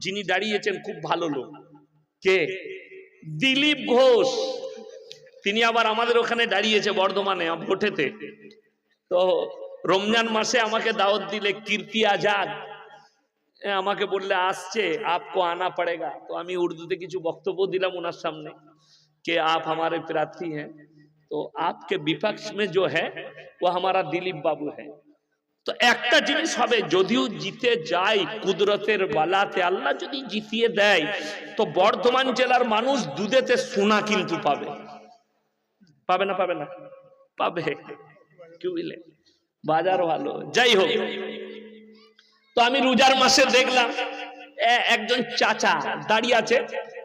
যিনি দাঁড়িয়েছেন খুব ভালো লোক কে দিলীপ ঘোষ তিনি আবার আমাদের ওখানে দাঁড়িয়েছে বর্ধমানে ভোটেতে তো রমজান মাসে আমাকে দাওয়াত দিলে কীর্তি আজাদ এ, আমাকে বললে আসছে আপকো আনা পড়েগা তো আমি উর্দুতে কিছু বক্তব্য দিলাম ওনার সামনে कि आप हमारे प्रार्थी हैं तो आपके विपक्ष में जो है वो हमारा दिलीप बाबू है তো একটা জিনিস হবে, যদিও জিতে যায় কুদরতের বালাতে, আল্লাহ যদি জিতিয়ে দেয়, তো বর্ধমান জেলার মানুষ দুধেতে সোনা কিন্তু পাবে। পাবে না পাবে না? পাবে। কি বুঝলে বাজার ভালো। যাই হোক, তো আমি রোজার মাসে দেখলাম একজন চাচা দাঁড়িয়ে আছে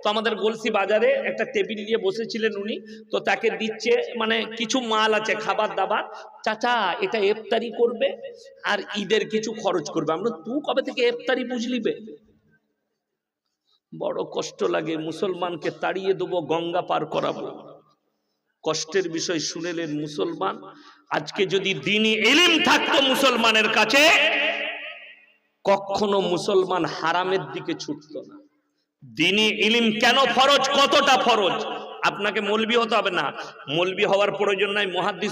তো আমাদের গলসি বাজারে একটা টেবিল নিয়ে বসেছিলেন উনি। তো তাকে দিচ্ছে মানে কিছু মাল আছে, খাবার দাবার। চাচা, এটা ইফতারি করবে আর ঈদের কিছু খরচ করবে। আমরা তুই কবে থেকে ইফতারি বুঝলিবে বড় কষ্ট লাগে, মুসলমানকে তাড়িয়ে দেবো, গঙ্গা পার করাবো। কষ্টের বিষয় শুনেলেন মুসলমান। আজকে যদি দিনই এলিম থাকতো মুসলমানের কাছে, কখনো মুসলমান হারামের দিকে ছুটতো না। দিনই ইলিম কেন ফরজ? কতটা ফরজ? আপনাকে মলবি হতে হবে না। মলবি হওয়ার প্রয়োজন নাই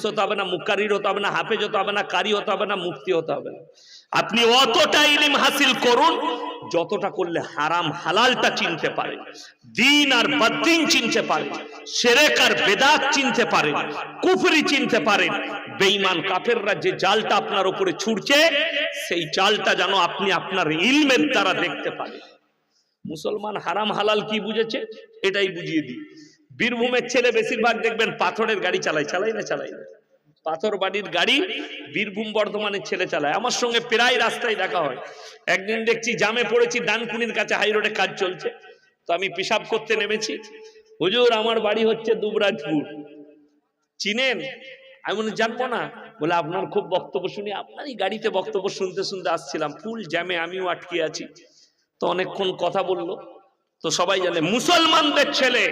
হতে হবে না মুকারির হতে হবে না, হাফেজ হতে হবে না, কারি হতে হবে না, মুফতি হতে হবে না। আপনি অতটা ইলিম হাসিল করুন, যতটা করলে হারাম হালালটা চিনতে পারেন, দিন আর বদ্দিন চিনতে পারেন, সেরেক আর বেদাত চিনতে পারেন, কুফরি চিনতে পারেন, বেঈমান কাফেররা যে জালটা আপনার উপরে ছুটছে সেই জালটা যেন আপনি আপনার ইলমের দ্বারা দেখতে পারেন। মুসলমান হারাম হালাল কি বুঝেছে? এটাই বুঝিয়ে দিই। বীরভূমের ছেলে বেশিরভাগ দেখবেন পাথরের গাড়ি চালায় চালাই না চালাই না পাথর বাড়ির গাড়ি বীরভূম বর্ধমানের ছেলে চালায়। আমার সঙ্গে প্রায় রাস্তায় দেখা হয়। একদিন দেখছি জামে পড়েছি, ডানকুনির কাছে হাই রোডে কাজ চলছে। তো আমি পেশাব করতে নেমেছি। হুজুর, আমার বাড়ি হচ্ছে দুবরাজপুর। চিনেন? আমি মনে জানব না। বলে, আপনার খুব বক্তব্য শুনি। আপনারই গাড়িতে বক্তব্য শুনতে শুনতে আসছিলাম। ফুল জ্যামে আমিও আটকে আছি। তো অনেকক্ষণ কথা বলল। তো সবাই জানে, মুসলমানদের ছেলে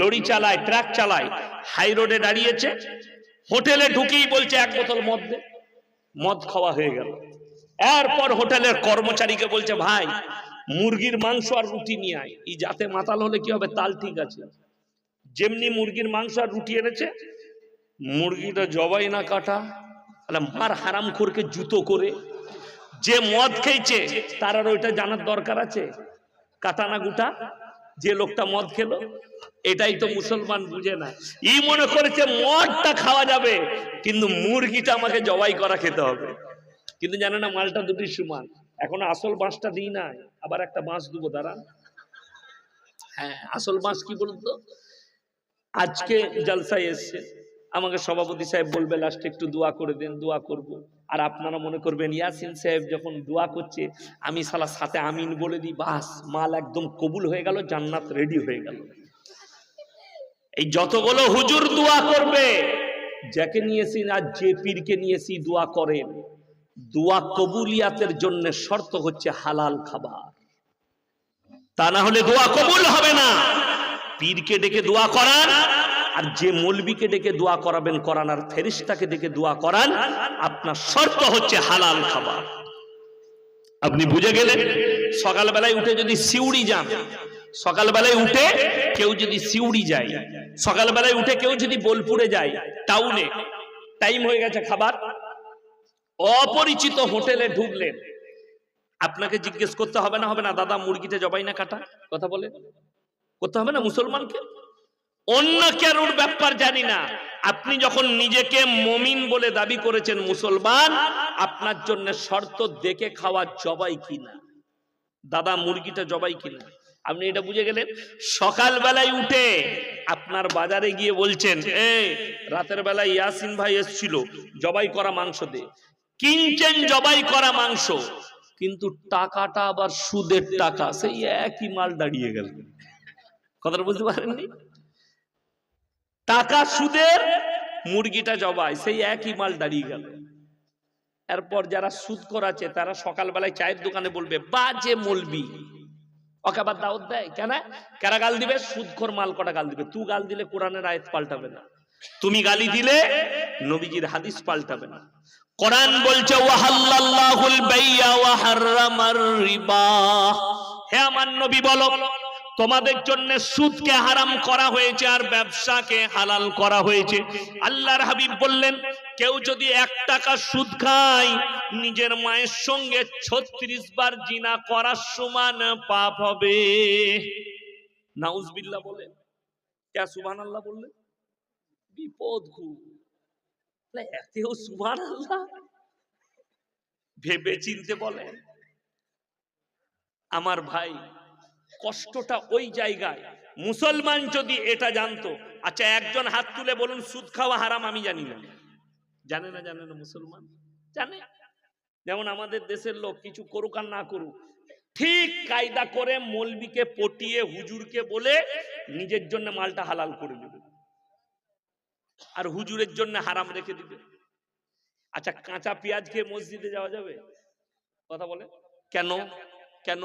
লরি চালায়, ট্রাক চালায়, হাই রোডে দাঁড়িয়েছে, হোটেলে ঢুকেই বলছে এক বোতল মদ দে। মদ খাওয়া হয়ে গেল। এরপর হোটেলের কর্মচারীকে বলছে, ভাই, মুরগির মাংস আর রুটি নিয়ে আয়। এই যাতে মাতাল হলে কি হবে, তাল ঠিক আছে। যেমনি মুরগির মাংস আর রুটি এনেছে, মুরগিটা জবাই না কাটা তাহলে মার হারাম খোরকে জুতো করে যে মদ খেয়েছে, তার আর ওইটা জানার দরকার আছে। কাটা না গুটা যে লোকটা মদ খেলো, এটাই তো মুসলমান বুঝে না। ই মনে করেছে মদটা খাওয়া যাবে, কিন্তু মুরগিটা আমাকে জবাই করা খেতে হবে। কিন্তু জানে না মালটা দুটি সমান। এখন আসল বাঁশটা দিই না, আবার একটা বাঁশ দেবো দাঁড়া হ্যাঁ আসল বাঁশ কি বলুন তো? আজকে জলসায় এসছে। আমাকে সভাপতি সাহেব বলবে, লাস্টে একটু দোয়া করে দেন, দোয়া করব। আর আপনারা মনে করবেন, ইয়াসিন সাহেব যখন দোয়া করছে, আমি সালা সাথে আমিন বলে দিই, বাস, মাল একদম কবুল হয়ে গেল, জান্নাত রেডি হয়ে গেল। এই যতগুলো হুজুর দোয়া করবে, যাকে নিয়েছি আর যে পীরকে নিয়েছি, দোয়া করেন। দোয়া কবুলিয়াতের জন্য শর্ত হচ্ছে হালাল খাবার। তা না হলে দোয়া কবুল হবে না। পীরকে ডেকে দোয়া করান আর যে মৌলবীকে ডেকে দোয়া করাবেন করান আর ফেরিস্তাকে ডেকে দোয়া করান, আপনার শর্ত হচ্ছে হালাল খাবার। আপনি বুঝে গেলেন? সকালবেলায় উঠে যদি সিউড়ি যান, সকালবেলায় উঠে কেউ যদি সিউড়ি যায়, সকালবেলায় উঠে কেউ যদি বোলপুরে যায়, টাউনে, টাইম হয়ে গেছে খাবার, অপরিচিত হোটেলে ঢুকলেন। আপনাকে জিজ্ঞেস করতে হবে না হবে না, দাদা মুরগিটা জবাই না কাটা, কথা বলে? করতে হবে না মুসলমানকে? অন্য কারোর ব্যাপার জানি না। আপনি যখন নিজেকে মমিন বলে দাবি করেছেন মুসলমান, আপনার জন্য শর্ত দেখে খাওয়া জবাই কিনা? দাদা, মুরগিটা জবাই কিনা? আপনি এটা বুঝে গেলেন? সকালবেলায় উঠে আপনার বাজারে গিয়ে বলছেন এ রাতের বেলায় ইয়াসিন ভাই এসছিল, জবাই করা মাংস দে। কিনছেন জবাই করা মাংস, কিন্তু টাকাটা আবার সুদের টাকা, সেই একই মাল দাঁড়িয়ে গেল। কথাটা বুঝতে পারেননি? টাকা সুদের মুরগিটা জবাই সেই একই মাল দাঁড়িয়ে গেল। এরপর যারা সুদ করাচ্ছে, তারা সকালবেলায় চায়ের দোকানে বলবে, বাজে মলবি। দাওয়াত দেয়, কেন? কারা গাল দিবে? মাল কটা গাল দিবে? তু গাল দিলে কোরআনের পাল্টাবে না। তুমি গালি দিলে নবীজির হাদিস পাল্টাবে না। কোরআন বলছে, ওয়াহাল্লাল্লাহুল বাইয়া ওয়া হাররামার রিবা। হে আমার নবী বলো তোমাদের জন্য সুদকে হারাম করা হয়েছে আর ব্যবসাকে হালাল করা হয়েছে। আল্লাহর হাবিব বললেন, কেউ যদি এক টাকা সুদ খায়, নিজের মায়ের সঙ্গে ছত্রিশ বার জিনা করার সমান পাপ হবে। নাউজবিল্লাহ বলেন কে সুবান আল্লাহ বললেন? বিপদ এতেও সুবহান আল্লাহ ভেবে চিনতে বলেন। আমার ভাই কষ্টটা ওই জায়গায়। মুসলমান যদি এটা জানতো আচ্ছা একজন হাত তুলে বলুন, সুদ খাওয়া হারাম আমি জানি না। জানে না জানে না মুসলমান? জানে। যেমন আমাদের দেশের লোক কিছু করুক আর না করুক, ঠিক কায়দা করে মলবিকে পটিয়ে হুজুরকে বলে নিজের জন্য মালটা হালাল করে দেবে। আর হুজুরের জন্য হারাম রেখে দিবে। আচ্ছা কাঁচা পেঁয়াজ খেয়ে মসজিদে যাওয়া যাবে? কথা বলে কেন? কেন?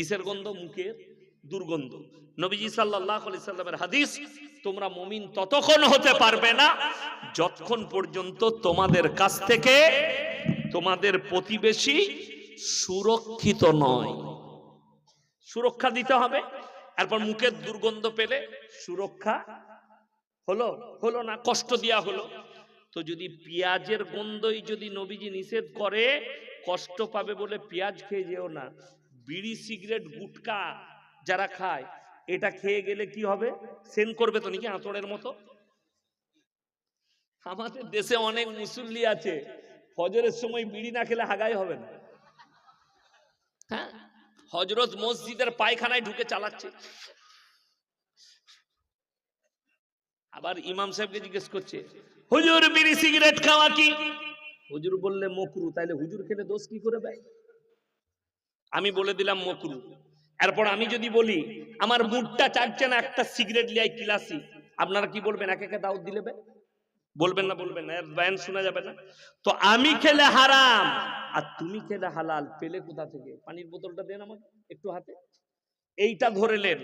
কিসের গন্ধ? মুখের দুর্গন্ধ। নবীজি সাল্লাল্লাহু আলাইহি সাল্লামের হাদিস, তোমরা মমিন ততক্ষণ হতে পারবে না যতক্ষণ পর্যন্ত তোমাদের কাছ থেকে তোমাদের প্রতিবেশী সুরক্ষিত নয়। সুরক্ষা দিতে হবে, এরপর মুখের দুর্গন্ধ পেলে সুরক্ষা হলো হলো না, কষ্ট দেওয়া হলো। তো যদি পেঁয়াজের গন্ধই যদি নবীজি নিষেধ করে, কষ্ট পাবে বলে পেঁয়াজ খেয়ে যেও না। বিড়ি, সিগারেট, গুটকা যারা খায়, এটা খেয়ে গেলে কি হবে? সেন করবে তো নাকি আঁচড়ের মতো? আমাদের দেশে অনেক মুসল্লি আছে, হজরের সময় বিড়ি না খেলে হাগাই হবে না। হ্যাঁ? হজরত মসজিদের পায়খানায় ঢুকে চালাচ্ছে। আবার ইমাম সাহেবকে জিজ্ঞেস করছে, হুজুর, বিড়ি, সিগারেট খাওয়া কি? হুজুর বললে, মকরু। তাইলে হুজুর খেলে দোষ কি করে দেয় আমি বলে দিলাম মকরু এরপর আমি যদি বলি, আমার মুডটা চাচ্ছে না, একটা সিগারেট লিয়াই কিলাসি। আপনারা কি বলবেন, এক একে দাউদ দিলে বলবেন না বলবেন না বয়ান শোনা যাবে না। তো আমি খেলে হারাম, আর তুমি খেলে হালাল, পেলে কোথা থেকে? পানির বোতলটা দেন আমাকে, একটু হাতে। এইটা ধরে নেন,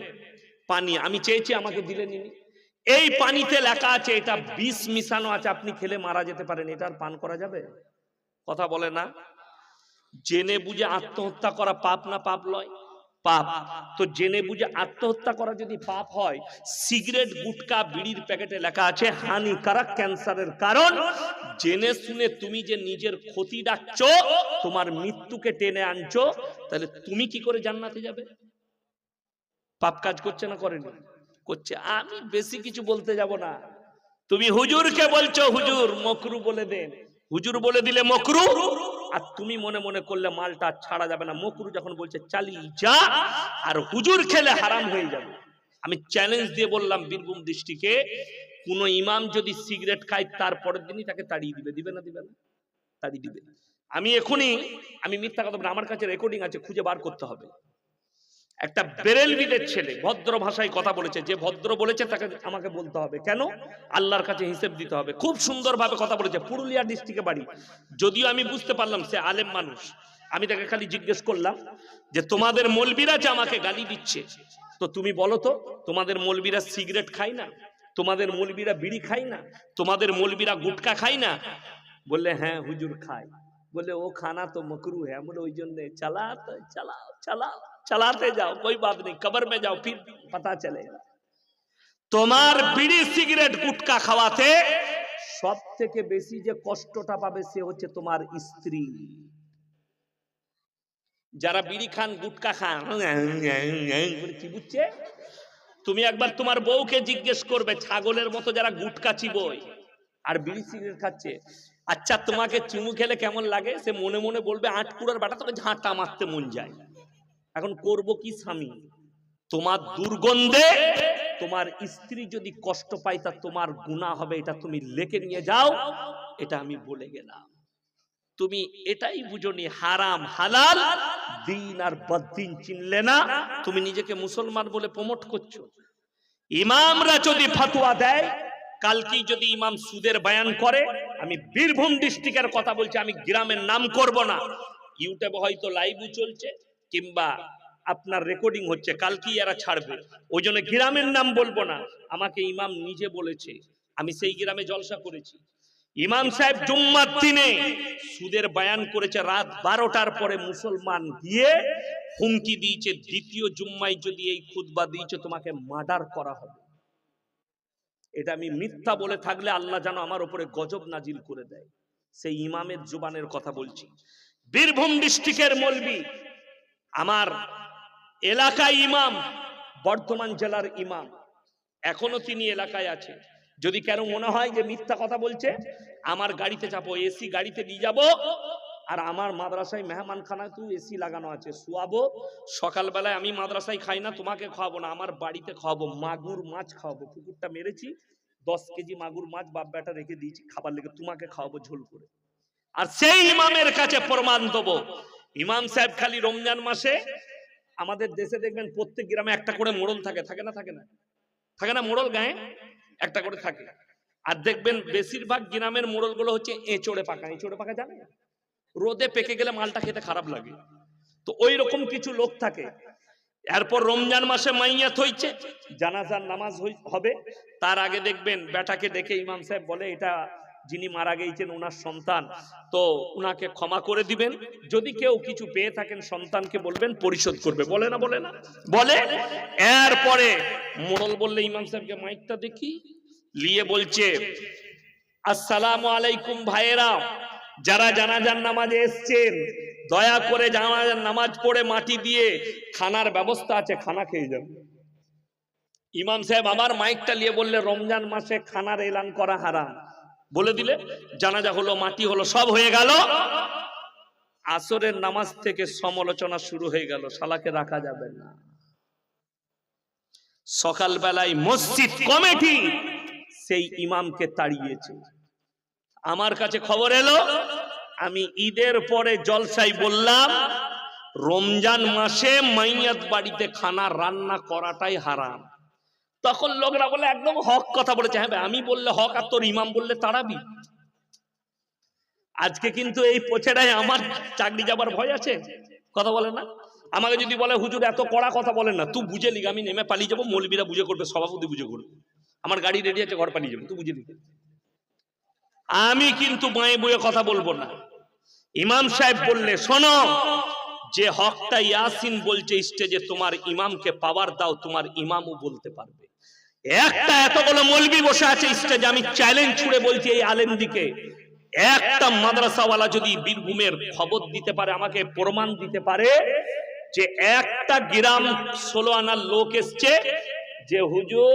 পানি, আমি চেয়েছি আমাকে দিলে ইনি এই পানিতে লেখা আছে, এটা বিষ মিশানো আছে, আপনি খেলে মারা যেতে পারেন, এটা আর পান করা যাবে? কথা বলে না? জেনে বুঝে আত্মহত্যা করা পাপ না পাপ লয়? পাপ। তো জেনে বুঝে আত্মহত্যা করা যদি পাপ হয়, সিগারেট, গুটকা, বিড়ির প্যাকেটে লেখা আছে, হানিকারক ক্যান্সারের কারণ। জেনে শুনে তুমি যে নিজের ক্ষতি ডাকছো, তোমার মৃত্যুকে টেনে আনছো, তাহলে তুমি কি করে জান্নাতে যাবে? পাপ কাজ করছে না করেনি? করছে। আমি বেশি কিছু বলতে যাব না। তুমি হুজুরকে বলছো, হুজুর, মকরু বলে দেন হুজুর বলে দিলে মকরু? আর তুমি মনে মনে করলে মালটা ছাড়া যাবে না। মকরু যখন বলছে চালি যা, আর হুজুর খেলে হারাম হয়ে যাবে। আমি চ্যালেঞ্জ দিয়ে বললাম বীরভূম দৃষ্টিকে কোন ইমাম যদি সিগারেট খায় তারপরের দিনই তাকে তাড়িয়ে দিবে। দিবে না দিবে না। তাড়িয়ে দিবে। আমি এখনই, আমি মিথ্যা কথা আমার কাছে রেকর্ডিং আছে, খুঁজে বার করতে হবে। একটা বেরেলবিদের ছেলে, ভদ্র ভাষায় কথা বলেছে, যে ভদ্র বলেছে তাকে আমাকে বলতে হবে। কেন? আল্লাহর কাছে হিসেব দিতে হবে। খুব সুন্দরভাবে কথা বলেছে, পুরুলিয়া ডিস্ট্রিক্টে বাড়ি। যদিও আমি বুঝতে পারলাম সে আলেম মানুষ। আমি তাকে খালি জিজ্ঞেস করলাম যে, তোমাদের মলবিরা যে আমাকে গালি দিচ্ছে? তো তুমি বলো তো, তোমাদের মলবিরা সিগারেট খায় না? তোমাদের মলবিরা বিড়ি খায় না? তোমাদের মলবিরা গুটকা খায় না? বললে হ্যাঁ হুজুর খায়। বলে ও খানা তো মকরু হ্যাঁ। বলে ওই জন্য চালা চালাও চালাও। চালাতে যাও कोई बात नहीं कब्र में जाओ फिर पता चलेगा তোমার বিড়ি সিগারেট গুটকা খাওয়াতে সব থেকে বেশি যে কষ্টটা পাবে সে হচ্ছে তোমার স্ত্রী যারা বিড়ি খান গুটকা খান বলে কি বুঝছে তুমি একবার তোমার বউকে জিজ্ঞেস করবে ছাগলের মতো যারা গুটকা চিবোয় আর বিড়ি সিগারেট খাচ্ছে আচ্ছা তোমাকে চুমু খেলে কেমন লাগে সে মনে মনে বলবে আটকুড়ার বাটা তোকে ঝাঁটা মারতে মন যায় এখন করব কি স্বামী? তোমার দুর্গন্ধে তোমার স্ত্রী যদি কষ্ট পায়, তা তোমার গুণা হবে, এটা তুমি লেখে নিয়ে যাও। এটা আমি বলে গেলাম। তুমি এটাই বুঝনি হারাম, হালাল, দিন আর বদিন চিনলে না, তুমি নিজেকে মুসলমান বলে প্রমোট করছ। ইমামরা যদি ফতোয়া দেয়, কালকেই যদি ইমাম সুদের বয়ান করে, আমি বীরভূম ডিস্ট্রিক্টের কথা বলছি, আমি গ্রামের নাম করব না। ইউটিউবে হয়তো লাইভও চলছে। কিংবা আপনার রেকর্ডিং হচ্ছে, কালকেই এরা ছাড়বে। ওই জন্য গ্রামের নাম বলব না। আমাকে ইমাম নিজে বলেছে, আমি সেই গ্রামে জলসা করেছি। ইমাম সাহেব জুম্মার দিনে সুদের বায়ান করেছে, রাত বারোটার পরে মুসলমান দিয়ে হুমকি দিয়েছে, দ্বিতীয় জুম্মায় যদি এই খুতবা দিয়েছে, তোমাকে মার্ডার করা হবে। এটা আমি মিথ্যা বলে থাকলে আল্লাহ যেন আমার উপরে গজব নাজিল করে দেয়। সেই ইমামের জুবানের কথা বলছি। বীরভূম ডিস্ট্রিক্টের মলবি আমার এলাকায় ইমাম, বর্ধমান জেলার ইমাম, এখনও তিনি এলাকায় আছে। যদি কেন মনে হয় যে মিথ্যা কথা বলছে, আমার গাড়িতে চাপো, এসি গাড়িতে নিয়ে যাব, আর আমার মাদ্রাসায় মেহমান খানা তু এসি লাগানো আছে, শুয়াবো, সকালবেলায় আমি মাদ্রাসায় খাই না, তোমাকে খাওয়াবো না, আমার বাড়িতে খাওয়াবো, মাগুর মাছ খাওয়াবো, পুকুরটা মেরেছি, দশ কেজি মাগুর মাছ বাপ বেটা রেখে দিয়েছি, খাবার লেগে তোমাকে খাওয়াবো ঝোল করে। আর সেই ইমামের কাছে প্রমাণ দেবো ইমাম সাহেব খালি রমজান মাসে আমাদের দেশে দেখবেন প্রত্যেক গ্রামে একটা করে মোড়ল থাকে থাকে না থাকে না? থাকে না মোড়ল গায়ে? একটা করে থাকে। আর দেখবেন বেশিরভাগ গ্রামের মোড়লগুলো হচ্ছে এঁচড়ে পাকা। এঁচড়ে পাকা জানে রোদে পেকে গেলে মালটা খেতে খারাপ লাগে। তো ওই রকম কিছু লোক থাকে। এরপর রমজান মাসে মাইয়াত হইছে, জানাজার নামাজ হবে। তার আগে দেখবেন বেটাকে ডেকে ইমাম সাহেব বলে, এটা যিনি মারা গিয়েছেন ওনার সন্তান, তো উনাকে ক্ষমা করে দিবেন। যদি কেউ কিছু পেয়ে থাকেন সন্তানকে বলবেন, পরিশোধ করবে। বলে না বলে না? বলে? এরপরে মোড়ল বললে, ইমাম সাহেবকে মাইকটা দেখি লিয়ে বলছে, আসসালামু আলাইকুম ভাইয়েরা, যারা জানাজার নামাজে এসছেন, দয়া করে জানাজার নামাজ পড়ে মাটি দিয়ে খানার ব্যবস্থা আছে, খানা খেয়ে যান। ইমাম সাহেব আবার মাইকটা নিয়ে বললে, রমজান মাসে খানার এলান করা হারাম। বলে দিলে, জানাজা হলো, মাটি হলো, সব হয়ে গেল। আসরের নামাজ থেকে সমালোচনা শুরু হয়ে গেল, শালাকে রাখা যাবে না। সকালবেলায় মসজিদ কমিটি সেই ইমামকে তাড়িয়েছে। আমার কাছে খবর এলো, আমি ঈদের পরে জলসাই বললাম, রমজান মাসে মাইয়াত বাড়িতে খানা রান্না করাটাই হারাম। তখন লোকরা বলে, একদম হক কথা বলেছে। হ্যাঁ আমি বললে হক আর তোর ইমাম বললে তাড়াবি আজকে কিন্তু এই পোছেরাই আমার চাকরি যাবার ভয় আছে। কথা বলে না? আমাকে যদি বলে, হুজুর, এত কড়া কথা বলেন না, তুই বুঝে লিখ আমি নেমে পালিয়ে যাব, মৌলবীরা বুঝে করবে, সভাপতি বুঝে করবে। আমার গাড়ি রেডি আছে, ঘর পালিয়ে যাব, তুই বুঝে লিখ আমি কিন্তু বাঁয়ে বয়ে কথা বলব না। ইমাম সাহেব বললে, শোনো, যে হকটা ইয়াসিন বলছে, স্টেজে তোমার ইমামকে পাওয়ার দাও, তোমার ইমামও বলতে পারবে। একটা এতগুলো মলবি বসে আছে স্টেজে আমি চ্যালেঞ্জ ছুড়ে বলছি এই আলেম দিকে। একটা মাদ্রাসাওয়ালা যদি বীরভূমের খবর দিতে পারে, আমাকে প্রমাণ দিতে পারে যে একটা গ্রাম ষোলো আনার লোক এসছে, যে হুজুর